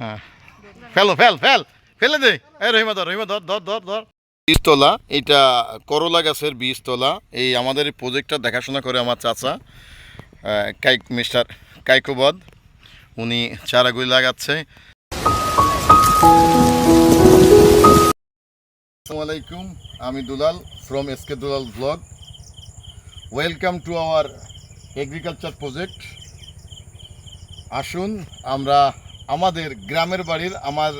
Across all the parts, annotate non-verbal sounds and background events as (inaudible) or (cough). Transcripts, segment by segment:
হ্যাঁ। ফেলো, fail fail, ফেলে দে। এই রহিমা, ধর রহিমা, ধর ধর ধর ধর। বীজতলা, এটা করলা গাছের বীজতলা। এই আমাদের এই প্রজেক্টটা দেখাশোনা করে আমার চাচা কাইক, মিস্টার কাইকোবদ। উনি চারাগুলি লাগাচ্ছে। আলাইকুম, আমি Dulal from SK Dulal blog welcome to our agriculture project আসুন, আমরা আমাদের গ্রামের বাড়ির আমার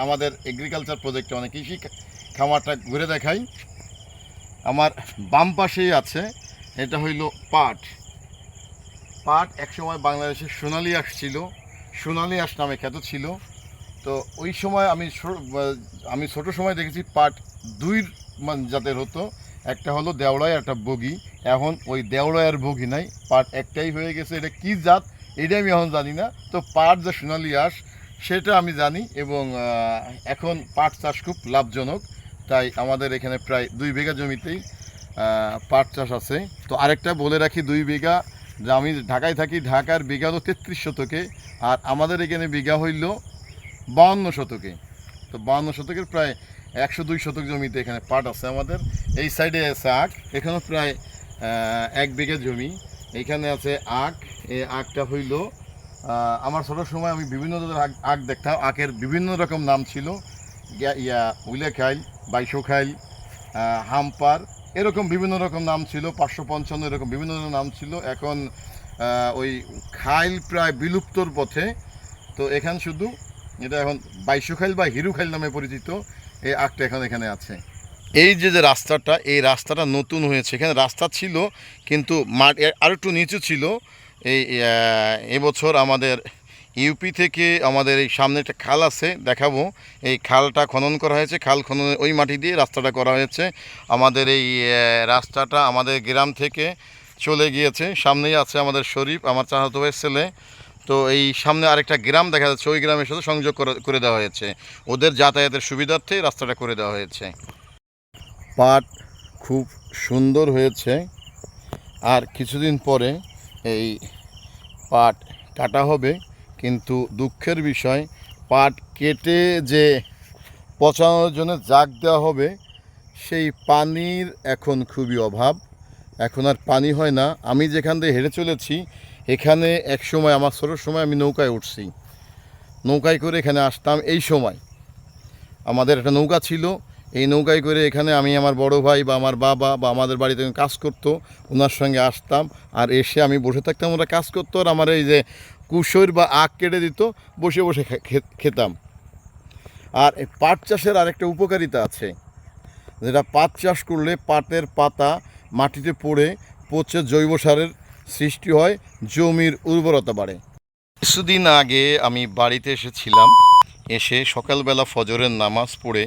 আমাদের এগ্রিকালচার প্রজেক্টে অনেক কৃষি খামারটা ঘুরে দেখাই। আমার বাম পাশেই আছে, এটা হইল পাট। পাট একসময় বাংলাদেশে সোনালি আঁশ ছিল, সোনালি আঁশ নামে খ্যাত ছিল। তো ওই সময় আমি আমি ছোট সময় দেখেছি পাট দুই মান- জাতের হতো, একটা হলো দেওড়ায় একটা বগি। এখন ওই দেওড়ায় আর বগি নাই, পাট একটাই হয়ে গেছে। এটা কি জাত? এটা আমি এখন জানি না। তো পাট যে সোনালি আঁশ, সেটা আমি জানি এবং এখন পাট চাষ খুব লাভজনক। তাই আমাদের এখানে প্রায় দুই বিঘা জমিতেই পাট চাষ আছে। তো আরেকটা বলে রাখি, দুই বিঘা যে আমি ঢাকায় থাকি, ঢাকার বিঘা হলো তেত্রিশ শতকে। আর আমাদের এখানে বিঘা হইল বাউন্ন শতকে। তো বাউন্ন শতকের প্রায় একশো দুই শতক জমিতে এখানে পাট আছে আমাদের। এই সাইডে আছে আখ, এখানেও প্রায় এক বিঘা জমি। এইখানে আছে আখ। এই আখটা হইল আমার ছোটোর সময় আমি বিভিন্ন ধরনের আখ আখ দেখতাম। আখের বিভিন্ন রকম নাম ছিল। ইয়া উলে খাইল, বাইশো খাইল হাম্পার, এরকম বিভিন্ন রকম নাম ছিল, পাঁচশো পঞ্চান্ন এরকম বিভিন্ন ধরনের নাম ছিল। এখন ওই খাইল প্রায় বিলুপ্তর পথে। তো এখান শুধু, এটা এখন বাইশো খাইল বা হিরু খাইল নামে পরিচিত। এই আখটা এখন এখানে আছে। এই যে যে রাস্তাটা, এই রাস্তাটা নতুন হয়েছে। এখানে রাস্তা ছিল, কিন্তু মাঠ আর একটু নিচু ছিল। এই এবছর আমাদের ইউপি থেকে আমাদের এই সামনে একটা খাল আছে, দেখাবো। এই খালটা খনন করা হয়েছে। খাল খননের ওই মাটি দিয়ে রাস্তাটা করা হয়েছে। আমাদের এই রাস্তাটা আমাদের গ্রাম থেকে চলে গিয়েছে। সামনেই আছে আমাদের শরীফ, আমার চাহাতো ভাইয়ের ছেলে। তো এই সামনে আরেকটা গ্রাম দেখা যাচ্ছে। ওই গ্রামের সাথে সংযোগ করে- করে দেওয়া হয়েছে। ওদের যাতায়াতের সুবিধার্থে রাস্তাটা করে দেওয়া হয়েছে। পাট খুব সুন্দর হয়েছে। আর কিছুদিন পরে এই পাট কাটা হবে। কিন্তু দুঃখের বিষয়, পাট কেটে যে পচানোর জন্য জাগ দেওয়া হবে, সেই পানির এখন খুবই অভাব। এখন আর পানি হয় না। আমি যেখান দিয়ে হেঁটে চলেছি, এখানে এক সময়, আমার ছোটোর সময় আমি নৌকায় উঠছি। নৌকায় করে এখানে আসতাম এই সময়। আমাদের একটা নৌকা ছিল এই নৌকায় করে এখানে আমি আমার বড় ভাই বা আমার বাবা বা আমাদের বাড়িতে কাজ করতো ওনার সঙ্গে আসতাম। আর এসে আমি বসে থাকতাম, ওরা কাজ করতো আর আমার এই যে কুশোর বা আখ কেটে দিত, বসে বসে খেতাম। আর পাট চাষের আরেকটা উপকারিতা আছে, যেটা পাট চাষ করলে পাটের পাতা মাটিতে পড়ে, পচে জৈব সারের সৃষ্টি হয়, জমির উর্বরতা বাড়ে। কিছুদিন আগে আমি বাড়িতে এসেছিলাম, এসে সকালবেলা ফজরের নামাজ পড়ে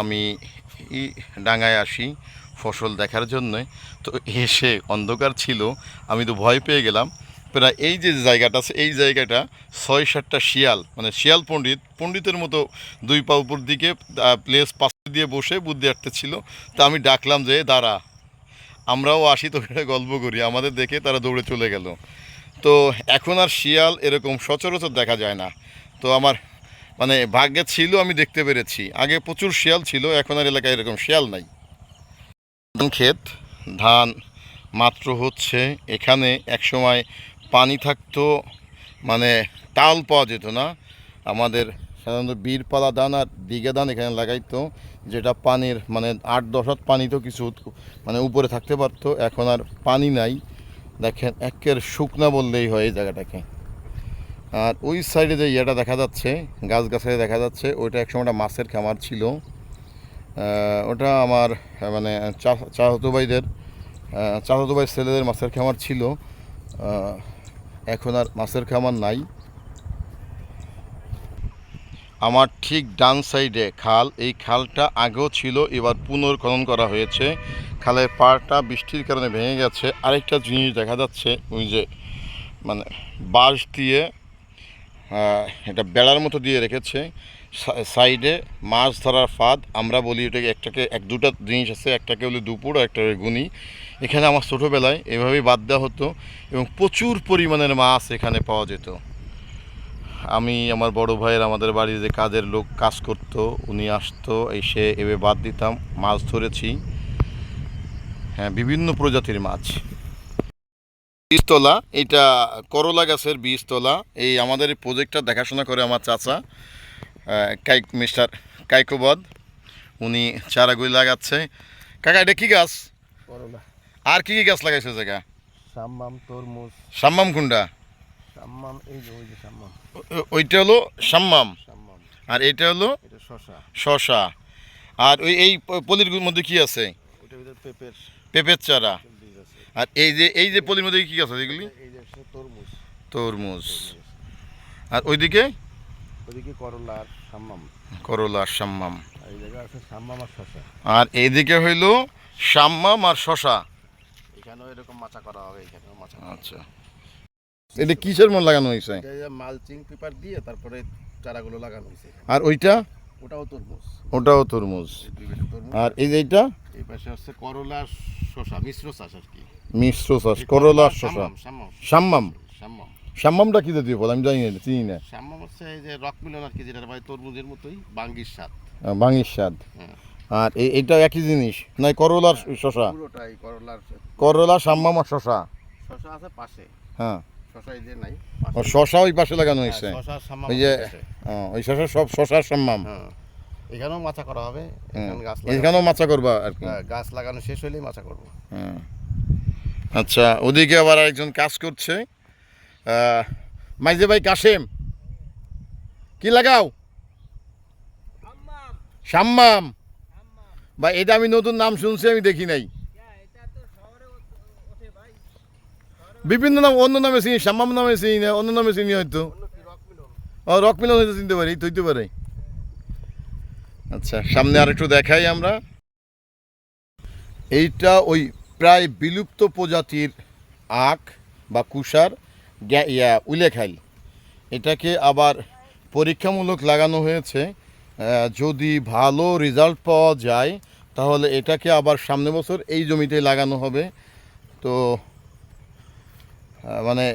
আমি ডাঙায় আসি ফসল দেখার জন্য। তো এসে অন্ধকার ছিল, আমি তো ভয় পেয়ে গেলাম। প্রায় এই যে জায়গাটা আছে, এই জায়গাটা ছয় সাতটা শিয়াল মানে শিয়াল পণ্ডিত, পণ্ডিতের মতো দুই পা উপর দিকে প্লেস পাশে দিয়ে বসে বুদ্ধি ছিল। তা আমি ডাকলাম যে, দাঁড়া, আমরাও আসি তো গল্প করি, আমাদের দেখে তারা দৌড়ে চলে গেল। তো এখন আর শিয়াল এরকম সচরাচর দেখা যায় না। তো আমার মানে ভাগ্যে ছিল, আমি দেখতে পেরেছি। আগে প্রচুর শিয়াল ছিল, এখন আর এলাকায় এরকম শিয়াল নাই। ধান ক্ষেত, ধান মাত্র হচ্ছে, এখানে একসময় পানি থাকতো মানে তাল পাওয়া যেত না। আমাদের সাধারণত বীরপালা ধান আর দিঘা ধান এখানে লাগাইতো, যেটা পানির মানে আট দশ হাত পানি তো কিছু মানে উপরে থাকতে পারতো, এখন আর পানি নাই। দেখেন, একের শুকনা বললেই হয় এই জায়গাটাকে। আর ওই সাইডে যে ইয়েটা দেখা যাচ্ছে, গাছ গাছালি দেখা যাচ্ছে, ওইটা একটা মাছের খামার ছিল। ওটা আমার মানে চা- চাচাতো ভাইদের চাচাতো ভাই ছেলেদের মাছের খামার ছিল। এখন আর মাছের খামার নাই। আমার ঠিক ডান সাইডে খাল, এই খালটা আগেও ছিল, এবার পুনর্খনন করা হয়েছে। খালের পাড়টা বৃষ্টির কারণে ভেঙে গেছে। আরেকটা জিনিস দেখা যাচ্ছে, ওই যে মানে বাঁশ দিয়ে এটা বেড়ার মতো দিয়ে রেখেছে। সাইডে মাছ ধরার ফাঁদ, আমরা বলি এটাকে একটাকে, এক দুটা জিনিস আছে, একটাকে বলি দুপুর আর একটা গুনি। এখানে আমার ছোটোবেলায় এভাবেই বাদ দেওয়া হতো এবং প্রচুর পরিমাণের মাছ এখানে পাওয়া যেত। আমি, আমার বড় ভাইয়ের, আমাদের বাড়ির যে কাজের লোক কাজ করতো, উনি আসতো, এসে এবে বাদ দিতাম, মাছ ধরেছি। হ্যাঁ বিভিন্ন প্রজাতির মাছ। বীজতলা এটা করলা গাছের বীজতলা। এই আমাদের এই প্রজেক্টটা দেখাশোনা করে আমার চাচা কাইক মিস্টার কাইকোবদ। উনি চারাগুলি লাগাচ্ছে। কাকা এটা কি গাছ? করলা। আর কি কি গাছ লাগাইছে জায়গা সাম্মাম তরমুজ। সাম্মাম কুন্ডা সাম্মাম এই যে ওই যে সাম্মাম। ওইটা হলো সাম্মাম। সাম্মাম। আর এটা হলো এটা শশা শশা আর ওই এই পলির মধ্যে কি আছে? ওটার ভিতরে পেঁপের। পেঁপের চারা। আর এই যে এই যে পলির মধ্যে কি আছে এগুলি? এই যে হচ্ছে তরমুজ। তরমুজ। আর ওইদিকে? ওদিকে করলা আর সাম্মাম। করলা আর সাম্মাম। এই আছে সাম্মাম আর শশা আর এইদিকে হইল সাম্মাম আর শশা এখানেও এরকম মাচা করা হবে এখানেও মাচা আচ্ছা। এটা কিসের মন লাগানো হয়েছে? মালচিং পেপার দিয়ে তারপরে চারাগুলো লাগানো হয়েছে। আর ওইটা? ওটাও তরমুজ। ওটাও তরমুজ। আর এই যে এইটা? এই পাশে হচ্ছে করলা শশা মিশ্র চাষ আর কি। মিশ্র চাষ করলা শশা সাম্মাম সাম্মামটা কি জাতীয় ফল? আমি জানি না চিনি না। সাম্মাম হচ্ছে এই যে রক মিলন আর কি যেটা ভাই তরমুজের মতোই বাঙ্গির স্বাদ। বাঙির স্বাদ। হ্যাঁ। আর এই- এইটা একই জিনিস নয় করলা আর শশা পুরোটাই করলার করলা সাম্মাম আর শশা শশা আছে পাশে। হ্যাঁ। শশা ওই পাশে লাগানো হয়েছে। হ্যাঁ, সাম্মাম ওই যে ওই শশা সব শশার সাম্মাম হ্যাঁ। এখানেও মাচা করা হবে এখানেও মাচা করবা আর কি। হ্যাঁ, গাছ লাগানো শেষ হলেই মাচা করব। হ্যাঁ। আচ্ছা ওদিকে আবার একজন কাজ করছে। মাইজে ভাই কাশেম কি লাগাও? সাম্মাম বা এটা আমি নতুন নাম শুনছি, আমি দেখি নাই। বিভিন্ন নাম, অন্য নামে চিনি সাম্মাম নামে চিনি না, অন্য নামে চিনি হয়তো। ও, রক মিলন হয়তো চিনতে পারি, তো হইতে পারে। আচ্ছা সামনে আর একটু দেখাই আমরা। এইটা ওই প্রায় বিলুপ্ত প্রজাতির আখ বা কুষার ইয়া, উলেখাইল। এটাকে আবার পরীক্ষামূলক লাগানো হয়েছে। যদি ভালো রেজাল্ট পাওয়া যায়, তাহলে এটাকে আবার সামনে বছর এই জমিতে লাগানো হবে। তো মানে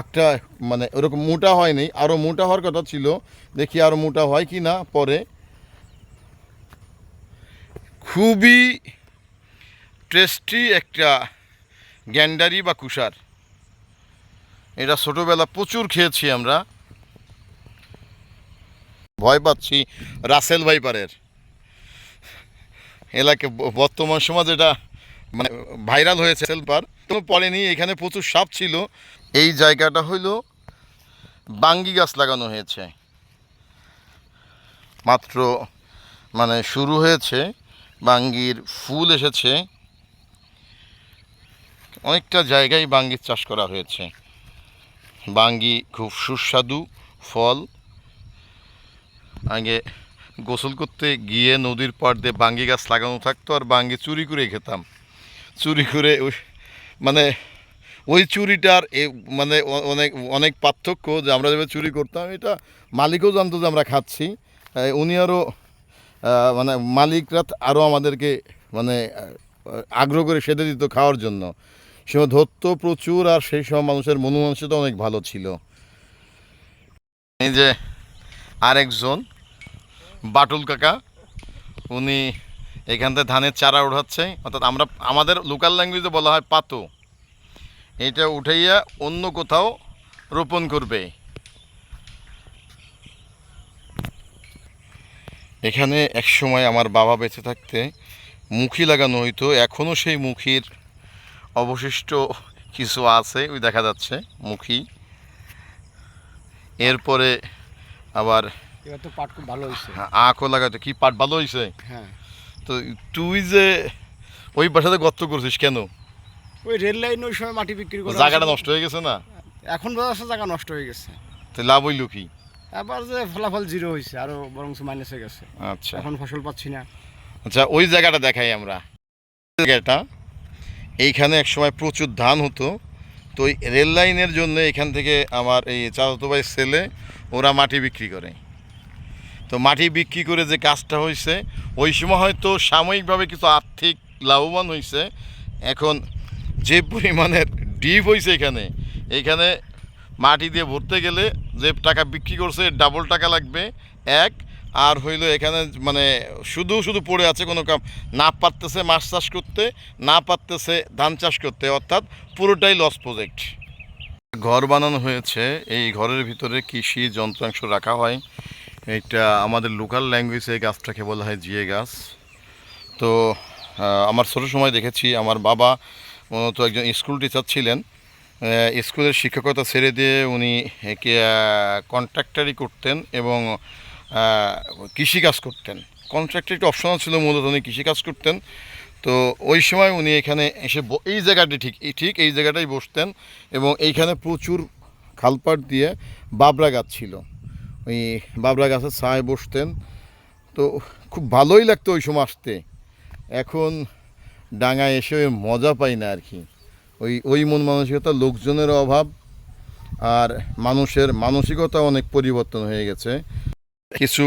আখটা মানে ওরকম মোটা হয়নি। আরও মোটা হওয়ার কথা ছিল। দেখি আরও মোটা হয় কি না পরে। খুবই টেস্টি একটা গ্যান্ডারি বা কুষার। এটা ছোটোবেলা প্রচুর খেয়েছি আমরা। ভয় পাচ্ছি রাসেল ভাইপারের। এলাকা বর্তমান সমাজ এটা মানে ভাইরাল হয়েছে সেলপার তো পড়েনি, এখানে প্রচুর সাপ ছিল। এই জায়গাটা হইল বাঙ্গি গাছ লাগানো হয়েছে। মাত্র মানে শুরু হয়েছে, বাঙ্গির ফুল এসেছে। অনেকটা জায়গায় বাঙ্গির চাষ করা হয়েছে। বাঙ্গি খুব সুস্বাদু, ফল। আগে গোসল করতে গিয়ে নদীর পাড় দিয়ে বাঙ্গি গাছ লাগানো থাকতো আর বাঙ্গি চুরি করে খেতাম। চুরি করে মানে ওই চুরিটার এ মানে অনেক অনেক পার্থক্য যে আমরা যেভাবে চুরি করতাম, এটা মালিকও জানতো যে আমরা খাচ্ছি। উনি আরও মানে মালিকরা আরও আমাদেরকে মানে আগ্রহ করে সেদে দিত খাওয়ার জন্য। সে ধরতো প্রচুর আর সেই সময় মানুষের মনোমানসিকতা অনেক ভালো ছিল। এই যে আরেকজন, বাটুল কাকা, উনি এখান থেকে ধানের চারা উঠাচ্ছে, অর্থাৎ আমরা, আমাদের লোকাল ল্যাঙ্গুয়েজে বলা হয় পাতো। এটা উঠাইয়া অন্য কোথাও রোপণ করবে। এখানে এক সময় আমার বাবা বেঁচে থাকতে মুখি লাগানো হইতো এখনও সেই মুখির অবশিষ্ট কিছু আছে ওই দেখা যাচ্ছে মুখি। এরপরে আবার এবার তো পাট খুব ভালো হয়েছে। আঁকও লাগাইতো কি পাট ভালো হয়েছে? হ্যাঁ। তো তুই যে ওই বাসাতে গর্ত করছিস কেন? ওই রেল লাইন ওই সময় মাটি বিক্রি করে জায়গাটা নষ্ট হয়ে গেছে না? এখন বোধহয় জায়গা নষ্ট হয়ে গেছে। তো লাভ হইল কি? এবার যে ফলাফল জিরো হয়েছে আরও বরং মাইনাস হয়ে গেছে। আচ্ছা। এখন ফসল পাচ্ছি না। আচ্ছা ওই জায়গাটা দেখাই আমরা। জায়গাটা এইখানে এক সময় প্রচুর ধান হতো। তো ওই রেল লাইনের জন্য এখান থেকে আমার এই চাচাতো ভাই ছেলে, ওরা মাটি বিক্রি করে। তো মাটি বিক্রি করে যে কাজটা হয়েছে ওই সময় হয়তো সাময়িকভাবে কিছু আর্থিক লাভবান হয়েছে এখন যে পরিমাণের ডিপ হয়েছে এখানে এখানে মাটি দিয়ে ভরতে গেলে যে টাকা বিক্রি করছে, ডাবল টাকা লাগবে। এক আর হইল এখানে মানে শুধু শুধু পড়ে আছে কোনো কাম, না পারতেছে মাছ চাষ করতে, না পারতেছে ধান চাষ করতে, অর্থাৎ পুরোটাই লস প্রজেক্ট ঘর বানানো হয়েছে, এই ঘরের ভিতরে কৃষি যন্ত্রাংশ রাখা হয়। এটা আমাদের লোকাল ল্যাঙ্গুয়েজে এই গাছটাকে বলা হয় জিয়ে গাছ। তো আমার ছোটো সময় দেখেছি, আমার বাবা মূলত একজন স্কুল টিচার ছিলেন। স্কুলের শিক্ষকতা ছেড়ে দিয়ে উনি কন্ট্রাক্টারি করতেন এবং কৃষিকাজ করতেন। কন্ট্রাক্টর একটু অপশনাল ছিল মূলত উনি কৃষিকাজ করতেন। তো ওই সময় উনি এখানে এসে এই জায়গাটি ঠিক ঠিক এই জায়গাটাই বসতেন এবং এইখানে প্রচুর খালপাট দিয়ে বাবরা গাছ ছিল। ওই বাবরা গাছের ছায় বসতেন। তো খুব ভালোই লাগতো ওই সময় আসতে। এখন ডাঙায় এসে ওই মজা পাই না আর কি। ওই ওই মন মানসিকতা, লোকজনের অভাব আর মানুষের মানসিকতা অনেক পরিবর্তন হয়ে গেছে। কিছু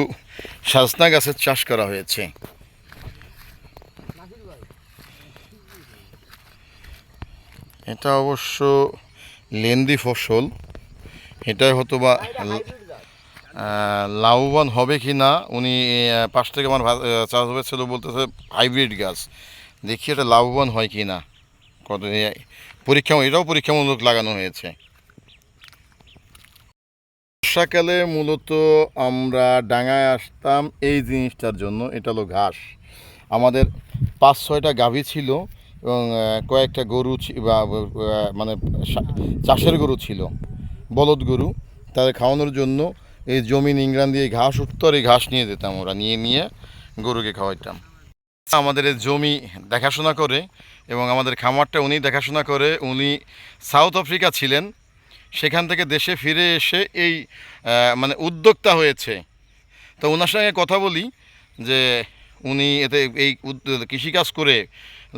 সাজনা গাছের চাষ করা হয়েছে। এটা অবশ্য লেন্দি ফসল। এটাই হয়তো বা লাভবান হবে কি না উনি পাশ থেকে আমার চাষ আহ, চাষবাস ছিল বলতেছে হাইব্রিড গাছ। দেখি এটা লাভবান হয় কি না কত পরীক্ষা এটাও পরীক্ষামূলক লাগানো হয়েছে। বর্ষাকালে মূলত আমরা ডাঙায় আসতাম এই জিনিসটার জন্য, এটা হলো ঘাস। আমাদের পাঁচ, ছয়টা গাভী ছিল এবং কয়েকটা গরু বা মানে চাষের গরু ছিল, বলদ গরু। তাদের খাওয়ানোর জন্য এই জমি নিংড়ান দিয়ে ঘাস উঠতো আর এই ঘাস নিয়ে যেতাম ওরা, নিয়ে নিয়ে গরুকে খাওয়াইতাম। আমাদের এই জমি দেখাশোনা করে এবং আমাদের খামারটা উনি দেখাশোনা করে, উনি সাউথ আফ্রিকা ছিলেন। সেখান থেকে দেশে ফিরে এসে এই মানে উদ্যোক্তা হয়েছে। তো ওনার সঙ্গে কথা বলি যে উনি এতে এই কৃষিকাজ করে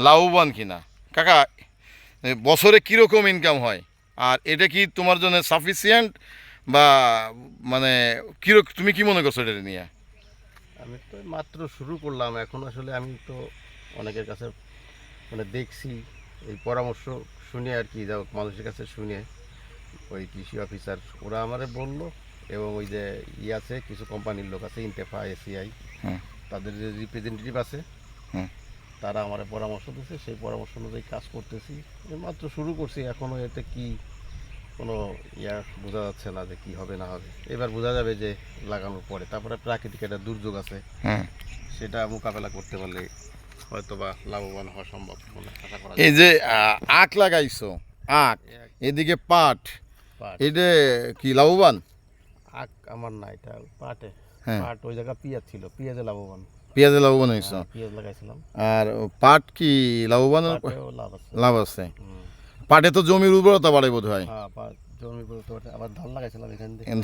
লাভবান কিনা। কাকা বছরে কীরকম ইনকাম হয়? আর এটা কি তোমার জন্য সাফিসিয়েন্ট বা মানে কীরকম তুমি কি মনে করছ এটা নিয়ে? আমি তো মাত্র শুরু করলাম, এখন আসলে আমি তো অনেকের কাছে মানে দেখছি, এই পরামর্শ শুনে আর কি যাও মানুষের কাছে শুনে। ওই কৃষি অফিসার ওরা আমারে বলল এবং ওই যে ই আছে কিছু কোম্পানির লোক আছে ইন্টেফা এসিআই তাদের যে রিপ্রেজেন্টেটিভ আছে তারা আমার পরামর্শ দিচ্ছে সেই পরামর্শ অনুযায়ী কাজ করতেছি। মাত্র শুরু করছি এখনও এতে কি কোনো ইয়া বোঝা যাচ্ছে না যে কি হবে না হবে। এবার বোঝা যাবে যে লাগানোর পরে। তারপরে প্রাকৃতিক একটা দুর্যোগ আছে। সেটা মোকাবেলা করতে পারলে হয়তো বা লাভবান হওয়া সম্ভব আশা করা এই যে আখ লাগাইছো আখ এদিকে পাট। এটা কি লাভবান? আখ আমার না এটা পাটে। হ্যাঁ। পাট ওই জায়গা পিঁয়াজ ছিল পেঁয়াজে লাভবান। পেঁয়াজে লাভবান হয়েছ? হ্যাঁ, আর পাট কি লাভবান? লাভ আছে। পাটে তো জমির উর্বরতা বাড়ে বোধ হয় হ্যাঁ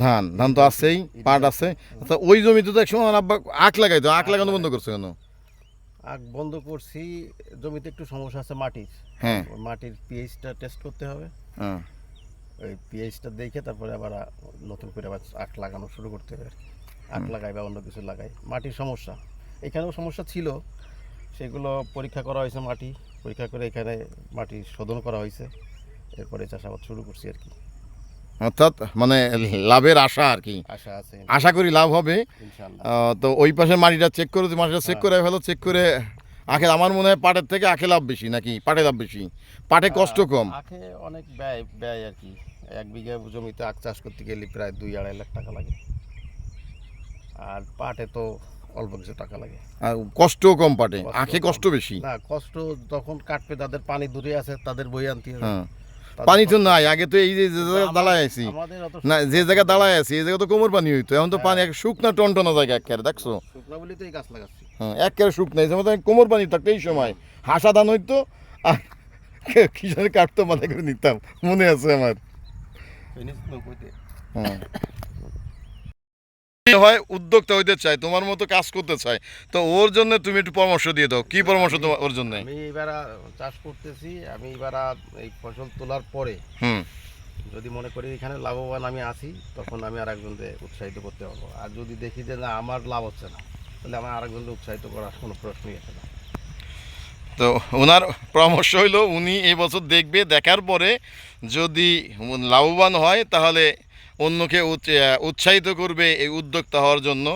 ধান ধান তো আছেই পাট আছে। আচ্ছা ওই জমিতে তো একসময় আখ লাগাইতো। আখ লাগানো বন্ধ করছে কেন? আখ বন্ধ করছি জমিতে একটু সমস্যা আছে মাটির। হ্যাঁ। মাটির পিএইচটা টেস্ট করতে হবে। হ্যাঁ। ওই পিএইচটা দেখে তারপরে আবার নতুন করে আবার আখ লাগানো শুরু করতে হবে আখ লাগাই বা অন্য কিছু লাগাই। মাটির সমস্যা। এখানেও সমস্যা ছিল। সেগুলো পরীক্ষা করা হয়েছে মাটি। পরীক্ষা করে এখানে মাটি শোধন করা হয়েছে। এরপরে চাষাবাদ শুরু করছি আর কি। অর্থাৎ মানে লাভের আশা আর কি। আশা আছে। আশা করি লাভ হবে। তো ওই পাশে মাটিটা চেক করে মাটিটা চেক করে ফেলো চেক করে আখে আমার মনে হয় পাটের থেকে আখে লাভ বেশি নাকি? পাটে লাভ বেশি। পাটে কষ্ট কম। আখে অনেক ব্যয় ব্যয় আর কি। এক বিঘা জমিতে আখ চাষ করতে গেলে প্রায় দুই আড়াই লাখ টাকা লাগে। আর পাটে তো অল্প কিছু টাকা লাগে। আর কষ্টও কম পাটে। আখে কষ্ট বেশি। না কষ্ট যখন কাটবে তাদের পানি দূরে আছে তাদের বই আনতে হবে। হ্যাঁ। পানি তো নাই আগে তো এই যে জায়গায় দাঁড়ায় আছি। না যে জায়গায় দাঁড়ায় আছি এই জায়গা তো কোমর পানি হইতো। এখন তো পানি এক শুকনা টনটনা জায়গা একেবারে দেখছ? শুকনা বলি তো এই গাছ লাগাচ্ছি। হ্যাঁ একেবারে শুকনা। এই সময় কোমর পানি থাকতো এই সময়। হাসা ধান হইতো আর (laughs) কি জানি কাটতো মাথা করে নিতাম। মনে আছে আমার। হ্যাঁ। হয় উদ্যোক্তা হইতে চায় তোমার মতো কাজ করতে চায় তো ওর জন্য তুমি একটু পরামর্শ দিয়ে দাও। কি পরামর্শ তোমার ওর জন্য? আমি এবার চাষ করতেছি আমি এবার এই ফসল তোলার পরে হুম। যদি মনে করি এখানে লাভবান আমি আছি তখন আমি আর একজনকে উৎসাহিত করতে পারব। আর যদি দেখি যে না আমার লাভ হচ্ছে না তাহলে আমার আরেকজনকে উৎসাহিত করার কোনো প্রশ্নই আসে না। তো ওনার পরামর্শ হইল উনি এই বছর দেখবে দেখার পরে যদি লাভবান হয় তাহলে অন্যকে উৎ- উৎসাহিত করবে এই উদ্যোক্তা হওয়ার জন্য।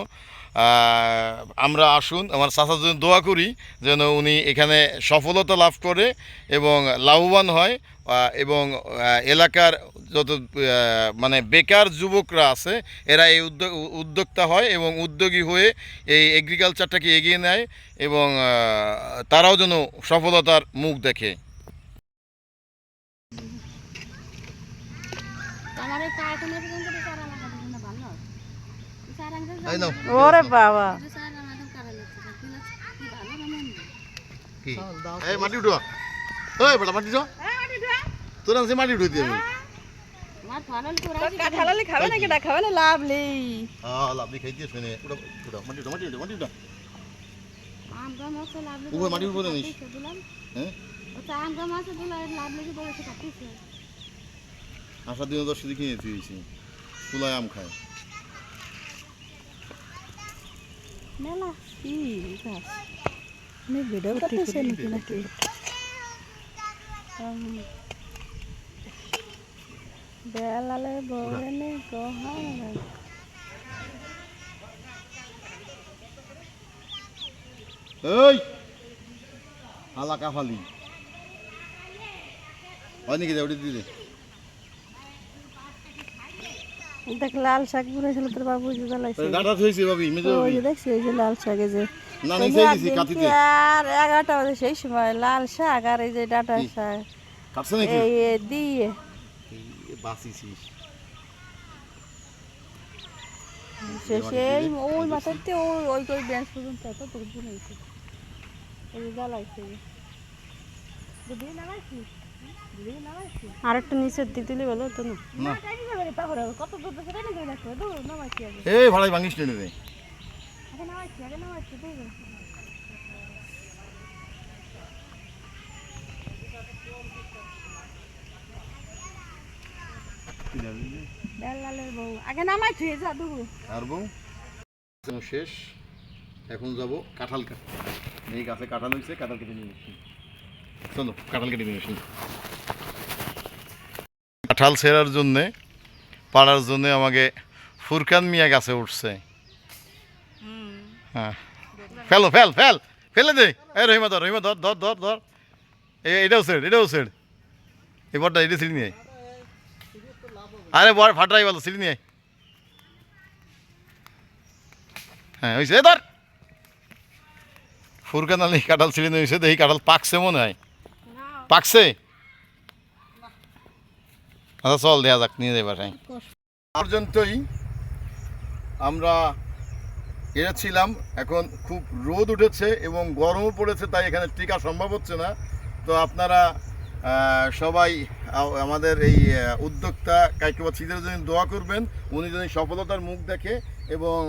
আমরা আসুন, আমার চাচার জন্য দোয়া করি যেন উনি এখানে সফলতা লাভ করে এবং লাভবান হয়। এবং এলাকার যত মানে বেকার যুবকরা আছে, এরা এই উদ্যোগ উদ্যোক্তা হয় এবং উদ্যোগী হয়ে এই এগ্রিকালচারটাকে এগিয়ে নেয় এবং তারাও যেন সফলতার মুখ দেখে আমার এই কার্টুনে পর্যন্ত তো চারা লাগাতে জন্য ভালো এই চারা আনতে এই নাও। যাব। ওরে বাবা। এই। কি এই মাটি উঠো। ওই বেটা মাটি উঠো। তোর আছে মাটি উঠে দিয়ে আমি। কাঁঠালালি খাবে না কেটা খাবে না লাভলি হ্যাঁ লাভ খাই দিয়ে শুনে উঠো উঠো। মাটি উঠো মাটি উঠো মাটি উঠো। আম গাম আছে, উপরে মাটির উপরে নিস। হ্যাঁ? আচ্ছা। আসার দিনে দশ কেজি কিনে দিয়েছি। তুলায় আম খায়। মেলা। কি গাছ আমি ভিডিও করতেছে নাকি নাকি? বেলালে বরেনে গহনা। এই! হালা কাফালি হয় নাকি যা উঠে দিদি দেখ লাল শাক বুনেছিল তোর বাবু যে জ্বালাইছে। ডাটা থইছি ভাবি মেজো ওই যে দেখছি ওই যে লাল শাকে যে না নিচে যে দিছি কাটিতে আর এগারোটা বাজে সেই সময় লাল শাক আর এই যে ডাটা শাক। কাটছে নাকি? এই দিয়ে। বাসিছিস সে সেই ওই মাথাতে ওই ওই ওই বেঞ্চ পর্যন্ত এত তোর বুনেছে ওই যে জ্বালাইছে। দিদি দিদি নামাইছি আর একটু নিচের দিক দিলে ভালো হতো না। না। এই ভাড়াই ভাঙিস রে। আগে নামাইছি আগে নামাইছি দেখো বেলালের বউ? আগে নামাইছি যা দূর আর বউ শেষ। এখন যাব কাঁঠাল কাট এই গাছে কাঁঠাল হয়েছে কাঁঠাল কেটে নিয়ে আসি চলো কাঁঠাল কেটে নিয়ে আসি। কাঁঠাল ছেঁড়ার জন্যে পাড়ার জন্য আমাকে ফুরকান মিয়া গাছে উঠছে। হ্যাঁ। ফেলো ফেল ফেল ফেলে দে। এই রহিমা ধর রহিমা ধর ধর ধর ধর। এ এটাও সেড এটাও সেড এই বড়টা এটা সিঁড়ি নিয়ে। আরে বড় ফাটাই বলো সিঁড়ি নিয়ে হ্যাঁ হয়েছে এ ধর। ফুরকান আলী কাঁঠাল ছিঁড়ে নিয়েছে দেখি কাঁঠাল পাকছে মনে হয়। পাকছে? আচ্ছা চল, দেয়া যাক, নিয়ে যাই পর্যন্তই আমরা এসেছিলাম এখন খুব রোদ উঠেছে এবং গরমও পড়েছে, তাই এখানে টিকা সম্ভব হচ্ছে না। তো আপনারা সবাই আমাদের এই উদ্যোক্তা কাইকুবা ছিদের জন্য দোয়া করবেন। উনি যেন সফলতার মুখ দেখে এবং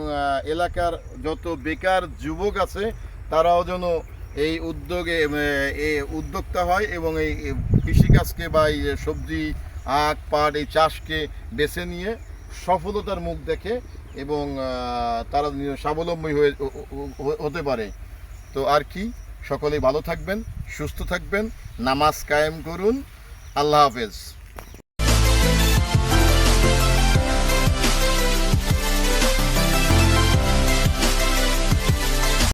এলাকার যত বেকার যুবক আছে, তারাও যেন এই উদ্যোগে, এ উদ্যোক্তা হয় এবং এই কৃষিকাজকে বা এই সবজি আখ পাট এই চাষকে বেছে নিয়ে সফলতার মুখ দেখে এবং তারা স্বাবলম্বী হয়ে হতে পারে। তো আর কি, সকলেই ভালো থাকবেন, সুস্থ থাকবেন, নামাজ কায়েম করুন। আল্লাহ হাফেজ।